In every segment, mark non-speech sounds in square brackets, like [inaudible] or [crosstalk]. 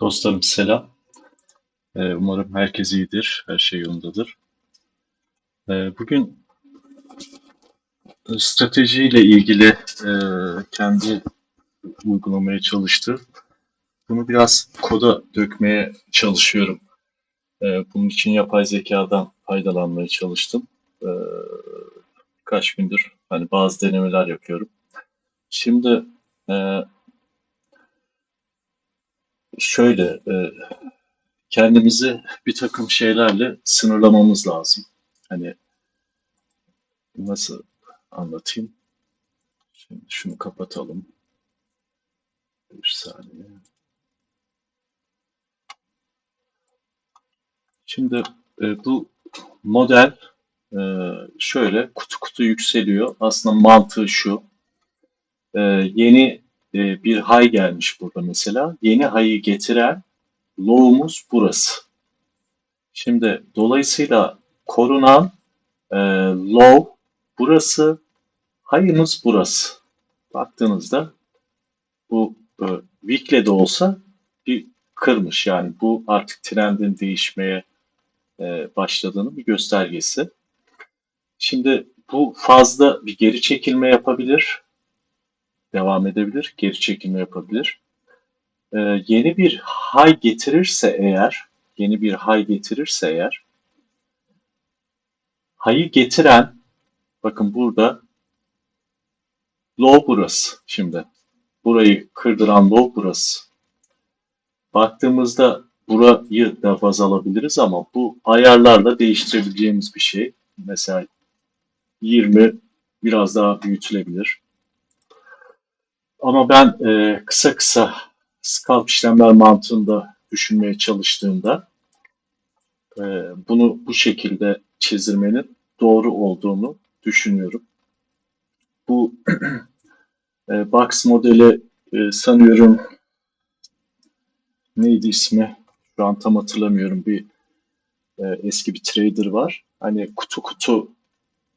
Dostlarım selam. Ee, umarım herkes iyidir, her şey yolundadır. Ee, bugün stratejiyle ilgili e, kendi uygulamaya çalıştım. Bunu biraz koda dökmeye çalışıyorum. Ee, bunun için yapay zekadan faydalanmaya çalıştım. Birkaç gündür hani bazı denemeler yapıyorum. Şimdi e, şöyle e, kendimizi bir takım şeylerle sınırlamamız lazım. Hani nasıl anlatayım? Şimdi şunu kapatalım. Bir saniye. Şimdi e, bu model e, şöyle kutu kutu yükseliyor. Aslında mantığı şu. Yeni e, bir high gelmiş burada mesela. Yeni high'ı getiren low'umuz burası. Şimdi dolayısıyla korunan e, low burası, high'ımız burası. Baktığınızda bu e, weekly de olsa bir kırmış. Yani bu artık trendin değişmeye e, başladığının bir göstergesi. Şimdi bu fazla bir geri çekilme yapabilir. Devam edebilir. Geri çekilme yapabilir. Ee, yeni bir high getirirse eğer yeni bir high getirirse eğer high'ı getiren bakın burada low burası şimdi. Burayı kırdıran low burası. Baktığımızda burayı da baz alabiliriz ama bu ayarlarla değiştirebileceğimiz bir şey. Mesela 20 biraz daha büyütülebilir. Ama ben e, kısa kısa scalp işlemler mantığında düşünmeye çalıştığımda e, bunu bu şekilde çizdirmenin doğru olduğunu düşünüyorum. Bu [clears throat] e, box modeli e, sanıyorum neydi ismi? Şu an tam hatırlamıyorum. Bir e, eski bir trader var. Hani kutu kutu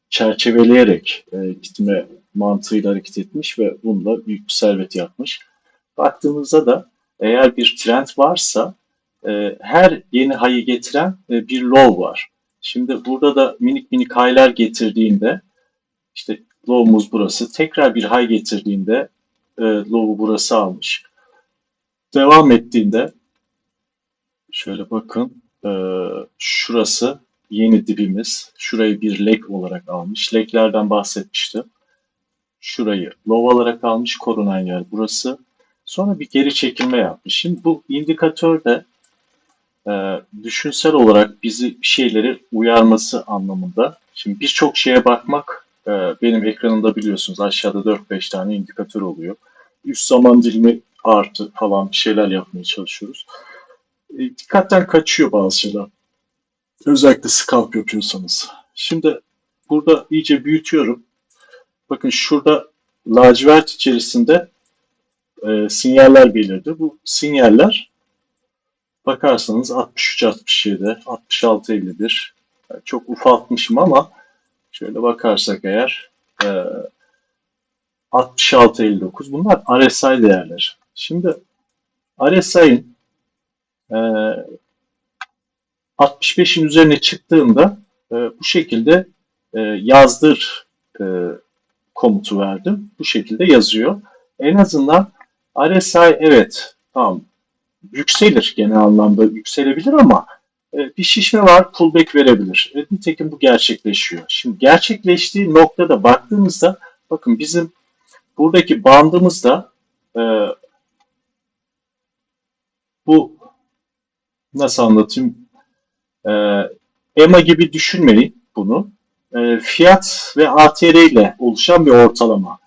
çerçeveleyerek e, gitme mantığıyla hareket etmiş ve bununla büyük bir servet yapmış. Baktığımızda da eğer bir trend varsa e, her yeni high'ı getiren e, bir low var. Şimdi burada da minik minik high'lar getirdiğinde işte low'umuz burası. Tekrar bir high getirdiğinde e, low'u burası almış. Devam ettiğinde şöyle bakın e, şurası yeni dibimiz. Şurayı bir leg olarak almış. Leglerden bahsetmiştim. Şurayı low olarak almış. Korunan yer burası. Sonra bir geri çekilme yapmış. Şimdi bu indikatör de e, düşünsel olarak bizi bir şeyleri uyarması anlamında. Şimdi birçok şeye bakmak e, benim ekranımda biliyorsunuz aşağıda 4-5 tane indikatör oluyor. Üst zaman dilimi artı falan bir şeyler yapmaya çalışıyoruz. E, dikkatten kaçıyor bazı şeyler. Özellikle scalp yapıyorsanız. Şimdi burada iyice büyütüyorum. Bakın şurada lacivert içerisinde e, sinyaller belirdi. Bu sinyaller bakarsanız 63 67, 66 51 yani çok ufaltmışım ama şöyle bakarsak eğer e, 66 59 bunlar RSI değerler. Şimdi RSI'nin e, 65'in üzerine çıktığında e, bu şekilde e, yazdır e, komutu verdim. Bu şekilde yazıyor. En azından RSI evet tamam yükselir genel anlamda yükselebilir ama e, bir şişme var pullback verebilir. E, nitekim bu gerçekleşiyor. Şimdi gerçekleştiği noktada baktığımızda bakın bizim buradaki bandımızda e, bu nasıl anlatayım e, EMA gibi düşünmeyin bunu. E, fiyat ve ATR ile oluşan bir ortalama.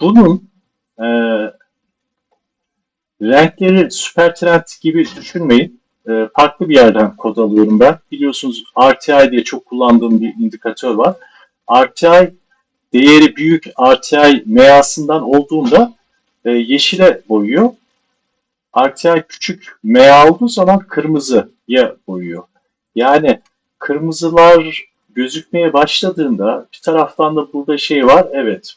Bunun e, renkleri süper trend gibi düşünmeyin. E, farklı bir yerden kod alıyorum ben. Biliyorsunuz RTI diye çok kullandığım bir indikatör var. RTI değeri büyük RTI MA'sından olduğunda e, yeşile boyuyor. RTI küçük MA olduğu zaman kırmızıya boyuyor. Yani kırmızılar gözükmeye başladığında bir taraftan da burada şey var. Evet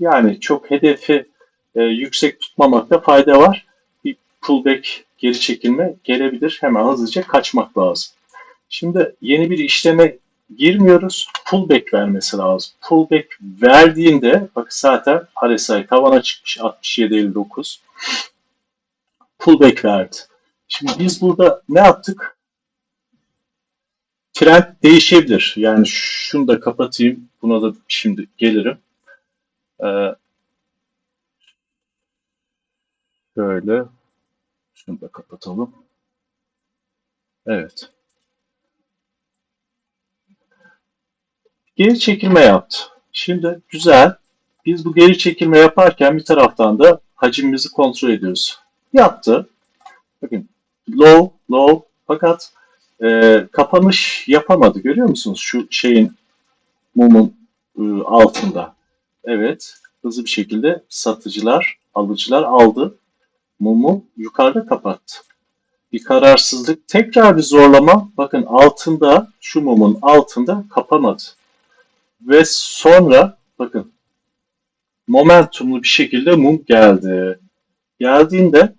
yani çok hedefi e, yüksek tutmamakta fayda var. Bir pullback geri çekilme gelebilir. Hemen hızlıca kaçmak lazım. Şimdi yeni bir işleme girmiyoruz. Pullback vermesi lazım. Pullback verdiğinde bak zaten RSI tavana çıkmış 67.59. Pullback verdi. Şimdi biz burada ne yaptık? Trend değişebilir. Yani şunu da kapatayım. Buna da şimdi gelirim. Ee, şöyle şunu da kapatalım. Evet. Geri çekilme yaptı. Şimdi güzel. Biz bu geri çekilme yaparken bir taraftan da hacimimizi kontrol ediyoruz. Yaptı. Bakın low, low fakat e, kapanış yapamadı. Görüyor musunuz? Şu şeyin mumun e, altında. Evet. Hızlı bir şekilde satıcılar, alıcılar aldı. Mumu yukarıda kapattı. Bir kararsızlık. Tekrar bir zorlama. Bakın altında, şu mumun altında kapamadı. Ve sonra bakın momentumlu bir şekilde mum geldi. Geldiğinde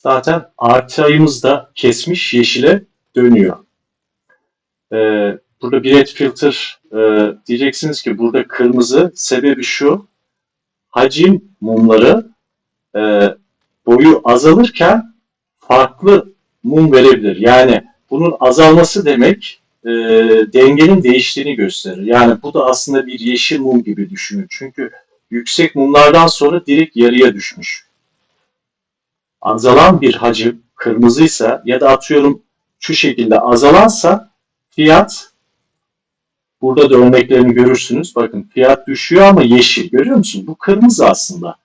zaten artı ayımız da kesmiş yeşile dönüyor. Ee, burada bir red filter e, diyeceksiniz ki burada kırmızı sebebi şu hacim mumları e, boyu azalırken farklı mum verebilir. Yani bunun azalması demek e, dengenin değiştiğini gösterir. Yani bu da aslında bir yeşil mum gibi düşünün. Çünkü yüksek mumlardan sonra direkt yarıya düşmüş. Azalan bir hacim kırmızıysa ya da atıyorum şu şekilde azalansa fiyat burada da örneklerini görürsünüz. Bakın fiyat düşüyor ama yeşil. Görüyor musun? Bu kırmızı aslında.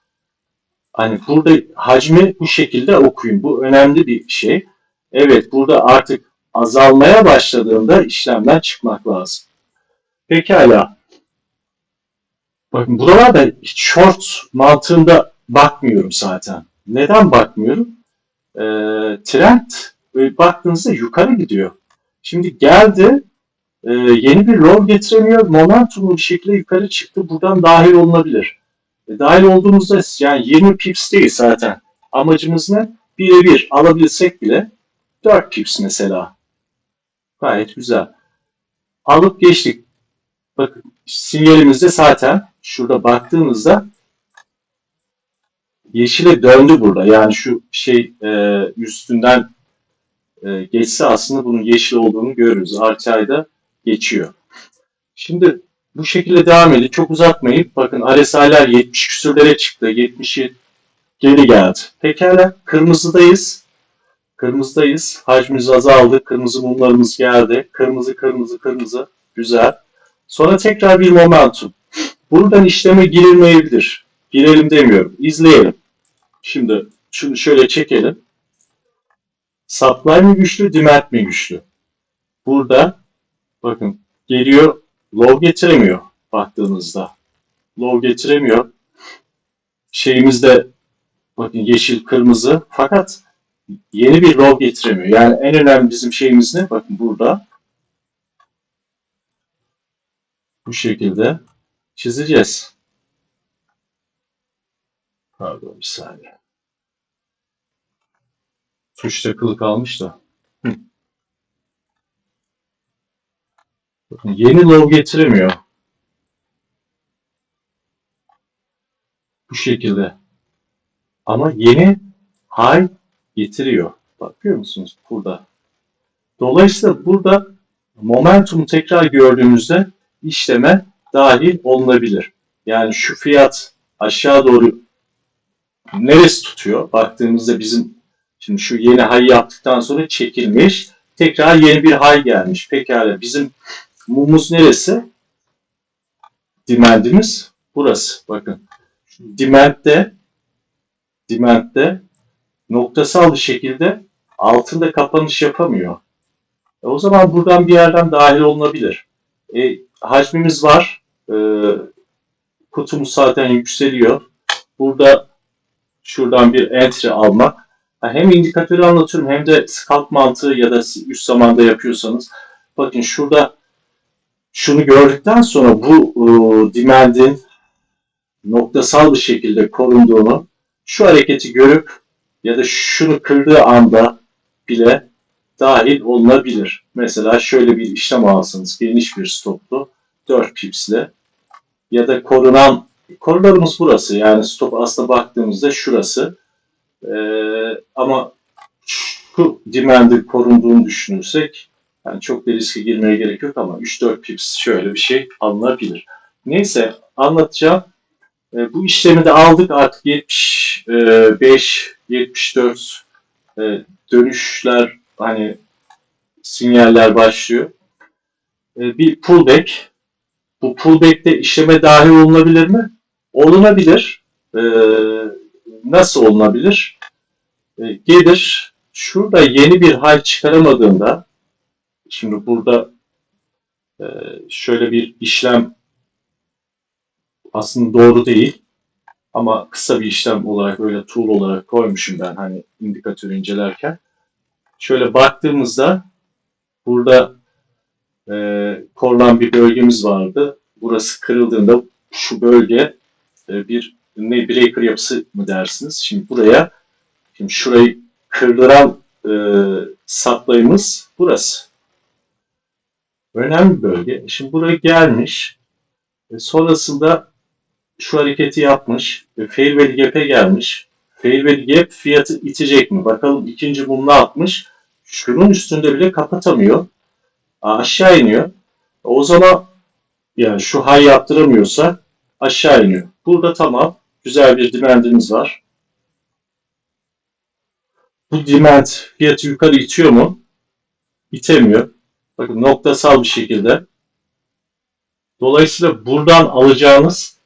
Hani burada hacmi bu şekilde okuyun. Bu önemli bir şey. Evet burada artık azalmaya başladığında işlemden çıkmak lazım. Pekala. Bakın buralarda short mantığında bakmıyorum zaten. Neden bakmıyorum? Ee, trend e, baktığınızda yukarı gidiyor. Şimdi geldi e, yeni bir low getiremiyor. Momentumlu bir şekilde yukarı çıktı. Buradan dahil olunabilir. E, dahil olduğumuzda yani 20 pips değil zaten. Amacımız ne? Birebir alabilsek bile 4 pips mesela. Gayet güzel. Alıp geçtik. Bakın sinyalimizde zaten şurada baktığımızda yeşile döndü burada. Yani şu şey e, üstünden e, geçse aslında bunun yeşil olduğunu görürüz. RTI'da geçiyor. Şimdi bu şekilde devam edin. Çok uzatmayıp bakın RSI'ler 70 küsürlere çıktı. 70'i geri geldi. Pekala kırmızıdayız. Kırmızıdayız. Hacmimiz azaldı. Kırmızı mumlarımız geldi. Kırmızı, kırmızı, kırmızı. Güzel. Sonra tekrar bir momentum. Buradan işleme girilmeyebilir. Girelim demiyorum. İzleyelim. Şimdi şunu şöyle çekelim. Supply mi güçlü, demand mi güçlü? Burada bakın geliyor low getiremiyor baktığınızda. Low getiremiyor. Şeyimizde bakın yeşil, kırmızı fakat yeni bir low getiremiyor. Yani en önemli bizim şeyimiz ne? Bakın burada bu şekilde çizeceğiz. Pardon bir saniye. Tuş takılı kalmış da. Hı. Bakın yeni low getiremiyor. Bu şekilde. Ama yeni high getiriyor. Bakıyor musunuz burada? Dolayısıyla burada momentumu tekrar gördüğümüzde işleme dahil olunabilir. Yani şu fiyat aşağı doğru neresi tutuyor? Baktığımızda bizim şimdi şu yeni high yaptıktan sonra çekilmiş. Tekrar yeni bir high gelmiş. Pekala bizim mumumuz neresi? Demandimiz burası. Bakın. Demand'de demand'de noktasal bir şekilde altında kapanış yapamıyor. E o zaman buradan bir yerden dahil olunabilir. E, hacmimiz var. E, kutumuz zaten yükseliyor. Burada şuradan bir entry almak. Hem indikatörü anlatıyorum hem de scalp mantığı ya da üst zamanda yapıyorsanız. Bakın şurada şunu gördükten sonra bu e, demand'in noktasal bir şekilde korunduğunu şu hareketi görüp ya da şunu kırdığı anda bile dahil olunabilir. Mesela şöyle bir işlem alsanız geniş bir stoplu 4 pipsle ya da korunan korularımız burası yani stop aslında baktığımızda şurası Ee, ama şu demand'in korunduğunu düşünürsek yani çok da riske girmeye gerek yok ama 3-4 pips şöyle bir şey alınabilir. Neyse anlatacağım. E, bu işlemi de aldık artık 75, 74 e, dönüşler hani sinyaller başlıyor. E, bir pullback. Bu pullback'te işleme dahil olunabilir mi? Olunabilir. E, nasıl olunabilir? E, gelir şurada yeni bir hal çıkaramadığında şimdi burada e, şöyle bir işlem aslında doğru değil. Ama kısa bir işlem olarak böyle tool olarak koymuşum ben hani indikatörü incelerken. Şöyle baktığımızda burada e, korunan bir bölgemiz vardı. Burası kırıldığında şu bölge e, bir ne breaker yapısı mı dersiniz? Şimdi buraya şimdi şurayı kırdıran e, saplayımız burası. Önemli bölge. Şimdi buraya gelmiş. E, sonrasında şu hareketi yapmış. E, fair value gap'e gelmiş. Fair value gap fiyatı itecek mi? Bakalım ikinci mum ne yapmış? Şunun üstünde bile kapatamıyor. Aşağı iniyor. O zaman yani şu high yaptıramıyorsa aşağı iniyor. Burada tamam. Güzel bir demandimiz var. Bu demand fiyatı yukarı itiyor mu? İtemiyor. Bakın noktasal bir şekilde. Dolayısıyla buradan alacağınız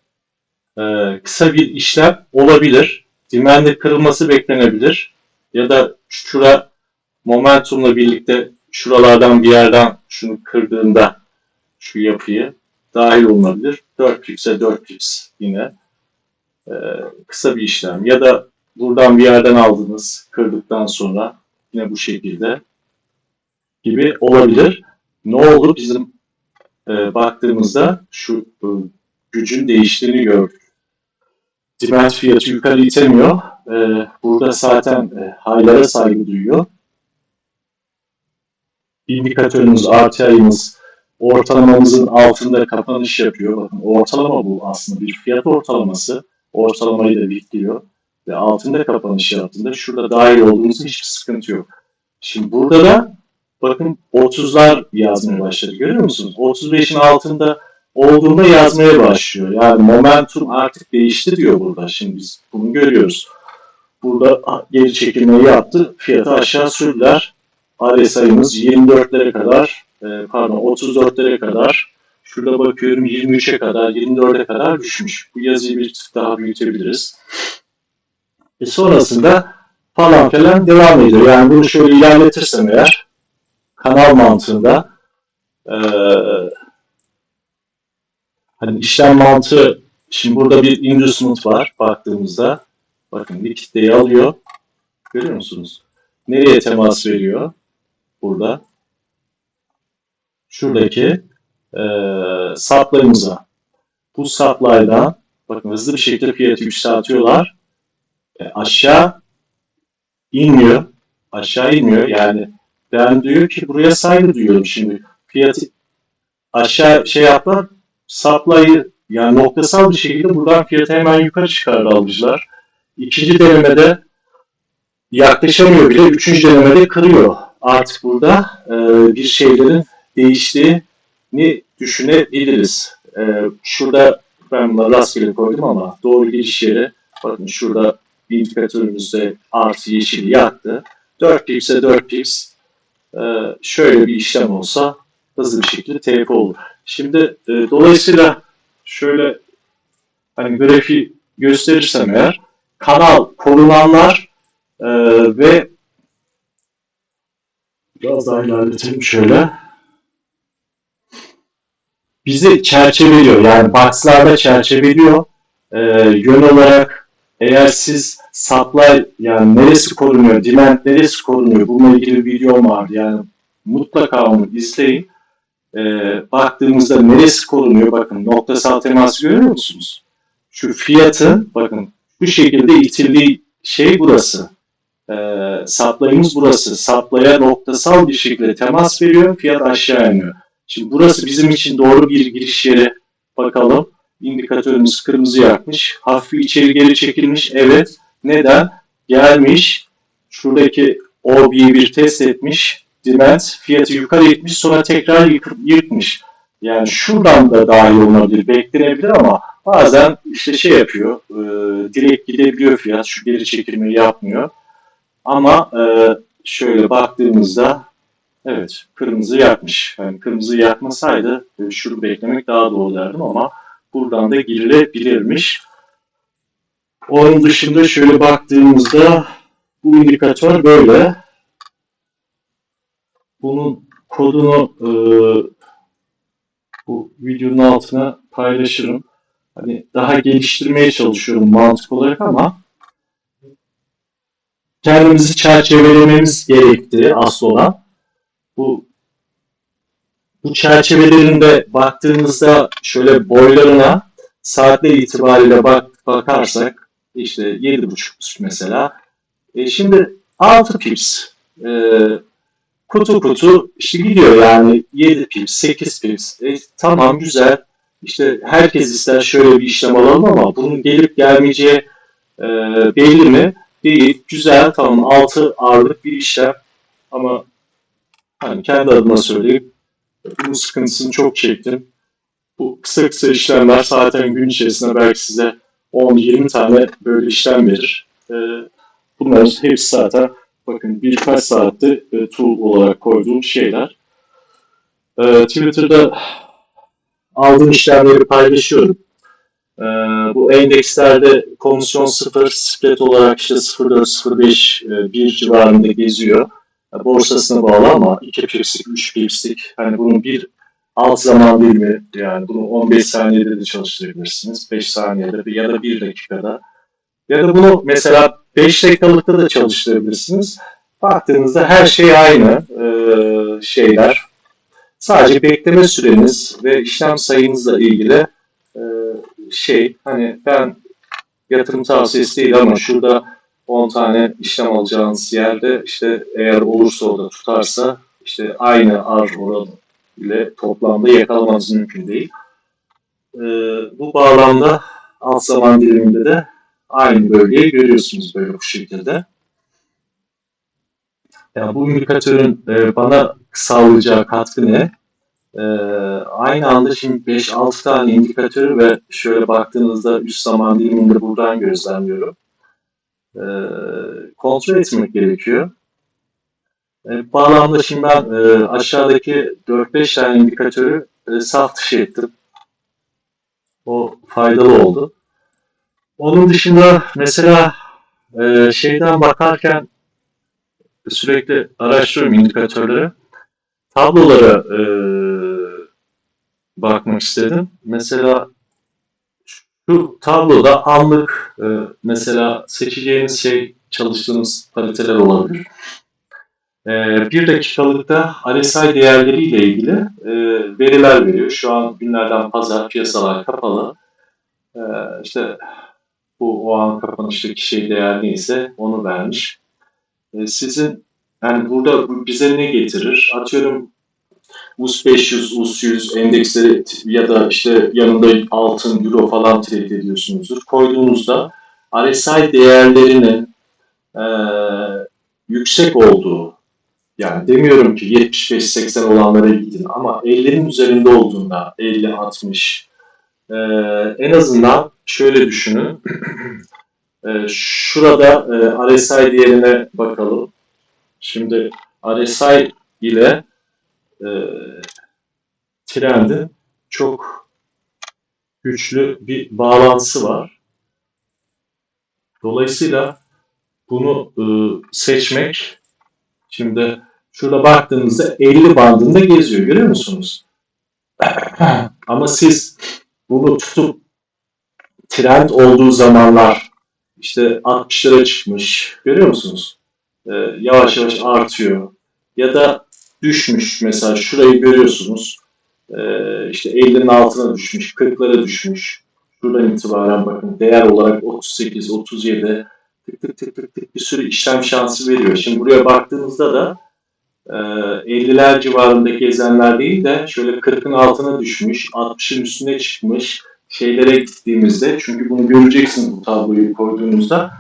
e, kısa bir işlem olabilir. Demand'in kırılması beklenebilir. Ya da şura momentumla birlikte şuralardan bir yerden şunu kırdığında şu yapıyı dahil olunabilir. 4 pips'e 4 pips yine e, kısa bir işlem. Ya da buradan bir yerden aldınız kırdıktan sonra yine bu şekilde gibi olabilir. Ne oldu? Bizim e, baktığımızda şu e, gücün değiştiğini gördük. Demand fiyatı yukarı itemiyor. E, burada zaten e, haylara saygı duyuyor. İndikatörümüz, RTI'miz ortalamamızın altında kapanış yapıyor. Bakın ortalama bu aslında bir fiyat ortalaması. Ortalamayı da bekliyor. Ve altında kapanış yaptığında şurada dahil olduğumuzda hiçbir sıkıntı yok. Şimdi burada da bakın 30'lar yazmaya başladı. Görüyor musunuz? 35'in altında olduğunda yazmaya başlıyor. Yani momentum artık değişti diyor burada. Şimdi biz bunu görüyoruz. Burada geri çekilmeyi yaptı. Fiyatı aşağı sürdüler. RSI'miz 24'lere kadar e, pardon 34'lere kadar şurada bakıyorum 23'e kadar 24'e kadar düşmüş. Bu yazıyı bir tık daha büyütebiliriz. E sonrasında falan filan devam ediyor. Yani bunu şöyle ilerletirsem eğer kanal mantığında e, hani işlem mantığı şimdi burada bir inducement var baktığımızda bakın bir kitleyi alıyor görüyor musunuz? Nereye temas veriyor? Burada şuradaki e, supply'ımıza bu supply'dan bakın hızlı bir şekilde fiyatı yükseltiyorlar e, aşağı inmiyor aşağı inmiyor yani ben diyor ki buraya saygı duyuyorum şimdi fiyatı aşağı şey yapar supply'ı yani noktasal bir şekilde buradan fiyatı hemen yukarı çıkardı alıcılar. İkinci denemede yaklaşamıyor bile. Üçüncü denemede kırıyor. Artık burada e, bir şeylerin değiştiğini düşünebiliriz. E, şurada ben bunları rastgele koydum ama doğru giriş yeri bakın şurada indikatörümüzde artı yeşil yaktı. 4 pips'e 4 pips e, şöyle bir işlem olsa hızlı bir şekilde TP olur. Şimdi e, dolayısıyla şöyle hani grafiği gösterirsem eğer kanal korunanlar e, ve biraz daha ilerletelim şöyle bizi çerçeveliyor. Yani box'larda çerçeveliyor. E, yön olarak eğer siz supply yani neresi korunuyor, demand neresi korunuyor bununla ilgili bir videom var. Yani mutlaka onu izleyin e, baktığımızda neresi korunuyor? Bakın noktasal teması görüyor musunuz? Şu fiyatın bakın bu şekilde itildiği şey burası. Ee, supply'ımız burası. Supply'a noktasal bir şekilde temas veriyor, fiyat aşağı iniyor. Şimdi burası bizim için doğru bir giriş yeri. Bakalım. İndikatörümüz kırmızı yakmış. Hafif içeri geri çekilmiş. Evet. Neden? Gelmiş. Şuradaki OB'yi bir test etmiş. Demand fiyatı yukarı gitmiş. Sonra tekrar yırtmış. Yani şuradan da dahil olabilir. Beklenebilir ama bazen işte şey yapıyor. E, direkt gidebiliyor fiyat. Şu geri çekilmeyi yapmıyor. Ama e, şöyle baktığımızda evet kırmızı yakmış. Yani kırmızı yakmasaydı e, şunu beklemek daha doğru derdim ama buradan da girilebilirmiş. Onun dışında şöyle baktığımızda bu indikatör böyle. Bunun kodunu e, bu videonun altına paylaşırım. Hani daha geliştirmeye çalışıyorum mantık olarak ama kendimizi çerçevelememiz gerektiği asıl olan bu bu çerçevelerinde baktığımızda şöyle boylarına saatler itibariyle bak, bakarsak işte 7.5 mesela e şimdi 6 pips e, kutu kutu işte gidiyor yani 7 pips 8 pips e, tamam güzel işte herkes ister şöyle bir işlem alalım ama bunun gelip gelmeyeceği e, belli mi? Değil. Güzel tamam 6 ağırlık bir işlem ama hani kendi adıma söyleyeyim bunun sıkıntısını çok çektim. Bu kısa kısa işlemler zaten gün içerisinde belki size 10-20 tane böyle işlem verir. Ee, bunların hepsi zaten bakın birkaç saatte e, tool olarak koyduğum şeyler. Ee, Twitter'da aldığım işlemleri paylaşıyorum. Ee, bu endekslerde komisyon 0, spread olarak işte 0.4, 0.5, 1 civarında geziyor borsasına bağlı ama 2 pipslik, 3 pipslik hani bunun bir alt zaman dilimi yani bunu 15 saniyede de çalıştırabilirsiniz. 5 saniyede ya da 1 dakikada. Ya da bunu mesela 5 dakikalıkta da çalıştırabilirsiniz. Baktığınızda her şey aynı ee, şeyler. Sadece bekleme süreniz ve işlem sayınızla ilgili e, şey hani ben yatırım tavsiyesi değil ama şurada 10 tane işlem alacağınız yerde işte eğer olursa o tutarsa işte aynı ar oranı ile toplamda yakalamanız mümkün değil. Ee, bu bağlamda alt zaman diliminde de aynı bölgeyi görüyorsunuz böyle bu şekilde. Yani bu indikatörün e, bana sağlayacağı katkı ne? E, aynı anda şimdi 5-6 tane indikatörü ve şöyle baktığınızda üst zaman diliminde buradan gözlemliyorum e, kontrol etmek gerekiyor. E, bağlamda şimdi ben e, aşağıdaki 4-5 tane indikatörü e, saf dışı ettim. O faydalı oldu. Onun dışında mesela e, şeyden bakarken sürekli araştırıyorum indikatörleri. Tablolara e, bakmak istedim. Mesela şu tabloda anlık e, mesela seçeceğiniz şey çalıştığınız pariteler olabilir. E, bir dakikalıkta RSI değerleriyle ilgili e, veriler veriyor. Şu an günlerden pazar piyasalar kapalı. E, işte bu o an kapanıştaki şey değer neyse onu vermiş. E, sizin yani burada bize ne getirir? Atıyorum US 500, US 100 endeksleri ya da işte yanında altın, euro falan trade ediyorsunuzdur. Koyduğunuzda RSI değerlerinin e, yüksek olduğu yani demiyorum ki 75-80 olanlara gidin ama 50'nin üzerinde olduğunda 50-60 e, en azından şöyle düşünün [clears throat] e, şurada e, RSI değerine bakalım. Şimdi RSI ile e, trendin çok güçlü bir bağlantısı var. Dolayısıyla bunu e, seçmek şimdi şurada baktığınızda 50 bandında geziyor görüyor musunuz? [clears throat] Ama siz bunu tutup trend olduğu zamanlar işte 60'lara çıkmış görüyor musunuz? Ee, yavaş yavaş artıyor. Ya da düşmüş. Mesela şurayı görüyorsunuz. Ee, işte 50'nin altına düşmüş, 40'lara düşmüş. Şuradan itibaren bakın değer olarak 38, 37 tık tık tık tık tık bir sürü işlem şansı veriyor. Şimdi buraya baktığımızda da e, 50'ler civarında gezenler değil de şöyle 40'ın altına düşmüş, 60'ın üstüne çıkmış şeylere gittiğimizde çünkü bunu göreceksin bu tabloyu koyduğunuzda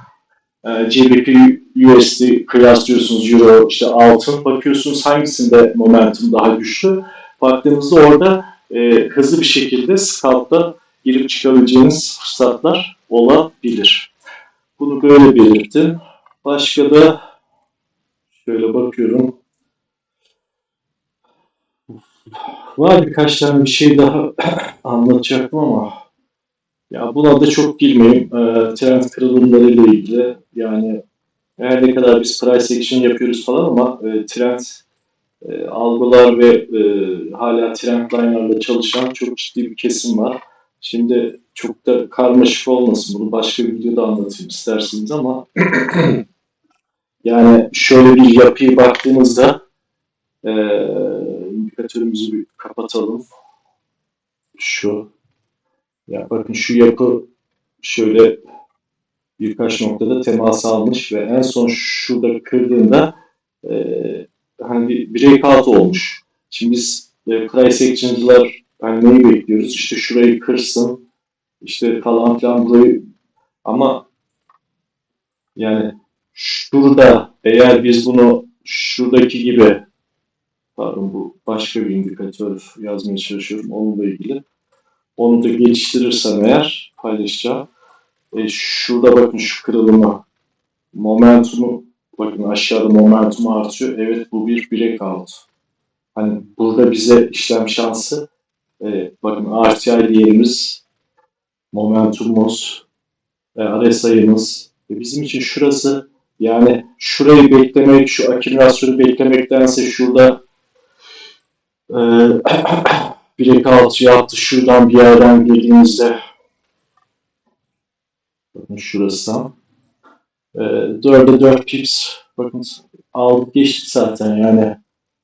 e, GBP USD kıyaslıyorsunuz Euro işte altın bakıyorsunuz hangisinde momentum daha güçlü baktığımızda orada e, hızlı bir şekilde scalp'ta girip çıkabileceğiniz fırsatlar olabilir. Bunu böyle belirttim. Başka da şöyle bakıyorum. Var birkaç tane bir şey daha [clears throat] anlatacaktım ama ya buna da çok girmeyeyim. Ee, trend kırılımlarıyla ilgili yani her ne kadar biz price action yapıyoruz falan ama e, trend e, algılar ve e, hala trendline'larla çalışan çok ciddi bir kesim var. Şimdi çok da karmaşık olmasın. Bunu başka bir videoda anlatayım isterseniz ama [clears throat] yani şöyle bir yapıyı baktığınızda e, indikatörümüzü bir kapatalım. Şu. Ya bakın şu yapı şöyle birkaç noktada temas almış ve en son şurada kırdığında e, hani breakout olmuş. Şimdi biz e, price action'cılar hani neyi bekliyoruz? İşte şurayı kırsın, işte falan filan burayı ama yani şurada eğer biz bunu şuradaki gibi pardon bu başka bir indikatör yazmaya çalışıyorum onunla ilgili. Onu da geliştirirsem eğer paylaşacağım. E, şurada bakın şu kırılımı momentumu bakın aşağıda momentum artıyor. Evet bu bir breakout. Hani burada bize işlem şansı e, bakın RTI değerimiz momentumumuz e, RSI'miz e, bizim için şurası yani şurayı beklemek, şu akümülasyonu beklemektense şurada e, [coughs] breakout yaptı. Şuradan bir yerden girdiğimizde bakın şurası e, 4'e 4 pips bakın aldık geçtik zaten yani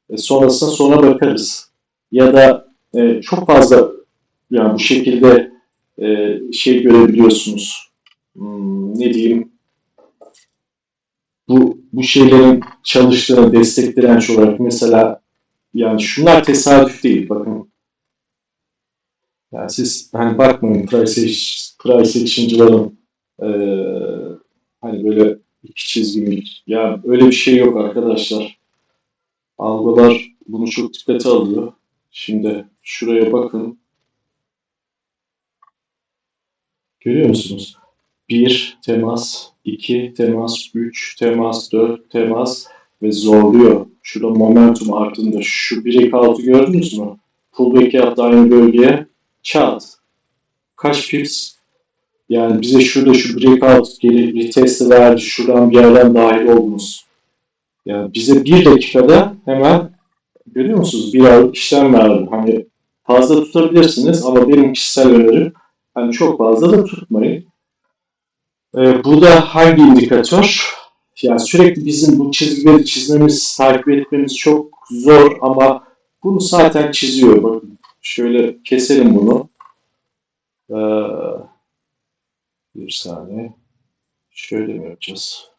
e, sonrasında sonra bakarız. Ya da e, çok fazla yani bu şekilde e, şey görebiliyorsunuz. Hmm, ne diyeyim? Bu bu şeylerin çalıştığını destek direnç olarak mesela yani şunlar tesadüf değil. Bakın yani siz hani bakmayın price, price action'cıların e, hani böyle iki çizgilik ya öyle bir şey yok arkadaşlar. Algılar bunu çok dikkate alıyor. Şimdi şuraya bakın. Görüyor musunuz? 1 temas, 2 temas, 3 temas, 4 temas ve zorluyor. Şurada momentum arttığında şu breakout'u gördünüz mü? Pullback yaptı aynı bölgeye. Çat. Kaç pips? Yani bize şurada şu breakout gelip retesti verdi. Şuradan bir yerden dahil oldunuz. Yani bize bir dakikada hemen görüyor musunuz? Bir aylık işlem verdi. Hani fazla tutabilirsiniz ama benim kişisel önerim hani çok fazla da tutmayın. Ee, bu da hangi indikatör? Yani sürekli bizim bu çizgileri çizmemiz, takip etmemiz çok zor ama bunu zaten çiziyor. Bakın şöyle keselim bunu. Ee, bir saniye. Şöyle mi yapacağız?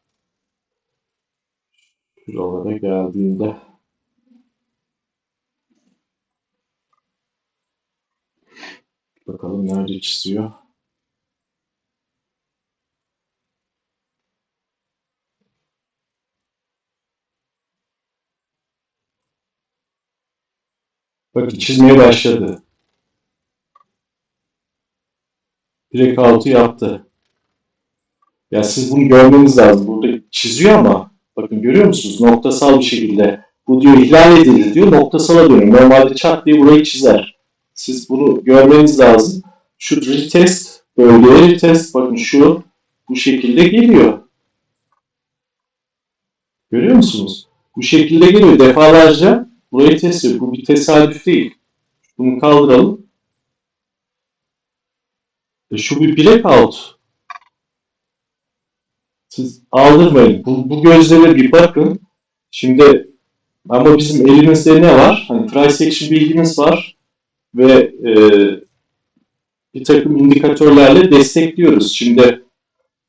Şuralara geldiğinde bakalım nerede çiziyor. Bakın çizmeye başladı. Direkt altı yaptı. Ya siz bunu görmeniz lazım. Burada çiziyor ama bakın görüyor musunuz? Noktasal bir şekilde. Bu diyor ihlal edildi diyor. Noktasala dönüyor. Normalde çat diye burayı çizer. Siz bunu görmeniz lazım. Şu retest, bölgeye retest. Bakın şu bu şekilde geliyor. Görüyor musunuz? Bu şekilde geliyor. Defalarca burayı test ediyor. Bu bir tesadüf değil. Bunu kaldıralım. E şu bir breakout. Siz aldırmayın. Bu, bu gözlere bir bakın. Şimdi ama bizim elimizde ne var? Hani price action bilgimiz var ve e, bir takım indikatörlerle destekliyoruz. Şimdi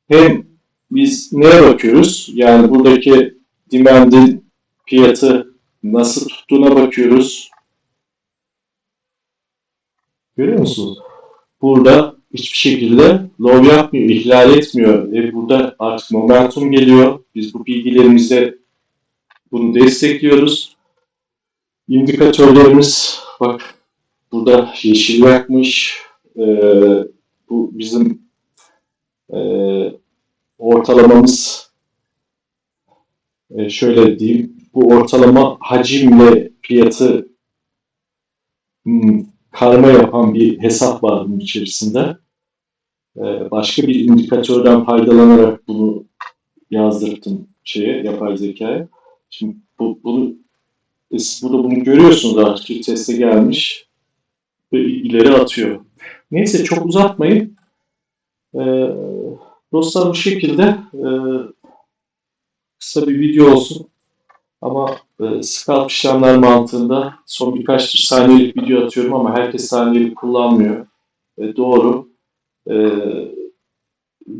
hem biz neye bakıyoruz? Yani buradaki demand'in fiyatı nasıl tuttuğuna bakıyoruz. Görüyor musunuz? Burada hiçbir şekilde low yapmıyor, ihlal etmiyor. E burada artık momentum geliyor. Biz bu bilgilerimizle bunu destekliyoruz. İndikatörlerimiz bak burada yeşil yakmış. Ee, bu bizim e, ortalamamız e, şöyle diyeyim. Bu ortalama hacimle fiyatı hmm, karma yapan bir hesap var bunun içerisinde. Ee, başka bir indikatörden faydalanarak bunu yazdırdım şeye, yapay zekaya. Şimdi bu, bunu burada bunu görüyorsunuz artık teste gelmiş ve ileri atıyor. Neyse çok uzatmayın. Ee, dostlar bu şekilde e, kısa bir video olsun. Ama e, scalp işlemler mantığında son birkaç saniyelik video atıyorum ama herkes saniyelik kullanmıyor. E, doğru. E,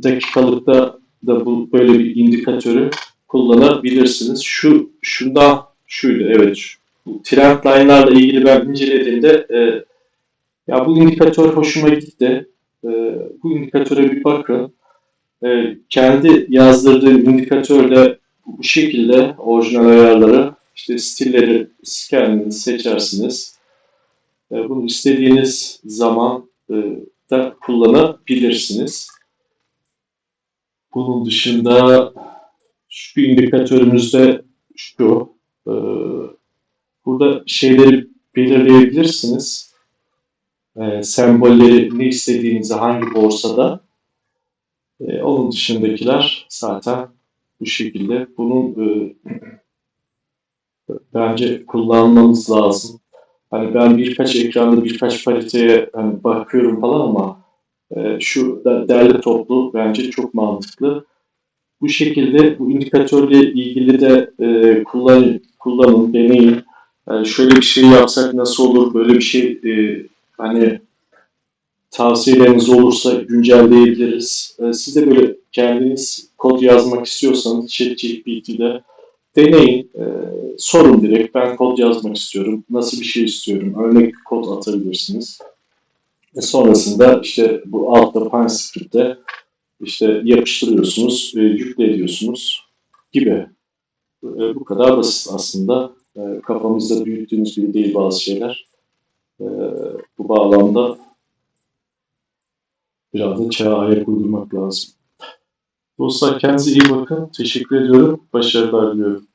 dakikalıkta da bu böyle bir indikatörü kullanabilirsiniz. Şu şundan şuydu evet. Bu trend line'larla ilgili ben incelediğimde e, ya bu indikatör hoşuma gitti. E, bu indikatöre bir bakın. E, kendi yazdırdığım indikatörde bu şekilde orijinal ayarları işte stilleri siz kendiniz seçersiniz. E, bunu istediğiniz zaman e, da kullanabilirsiniz. Bunun dışında şu indikatörümüzde şu e, burada şeyleri belirleyebilirsiniz. Sembolleri ne istediğinizi hangi borsada. Onun dışındakiler zaten bu şekilde. Bunun bence kullanmanız lazım. Hani ben birkaç ekranda birkaç pariteye hani bakıyorum falan ama e, şu derli toplu bence çok mantıklı. Bu şekilde bu indikatörle ilgili de e, kullan, kullanın, deneyin. Yani şöyle bir şey yapsak nasıl olur, böyle bir şey e, hani tavsiyeleriniz olursa güncelleyebiliriz. E, siz de böyle kendiniz kod yazmak istiyorsanız ChatGPT'de deneyin, e, sorun direkt. Ben kod yazmak istiyorum, nasıl bir şey istiyorum, örnek kod atabilirsiniz. E, sonrasında işte bu altta PineScript'te işte yapıştırıyorsunuz, e, yükle ediyorsunuz gibi. E, bu kadar basit aslında. E, kafamızda büyüttüğümüz gibi değil bazı şeyler. E, bu bağlamda biraz da çağa ayak uydurmak lazım. Dostlar kendinize iyi bakın. Teşekkür ediyorum. Başarılar diliyorum.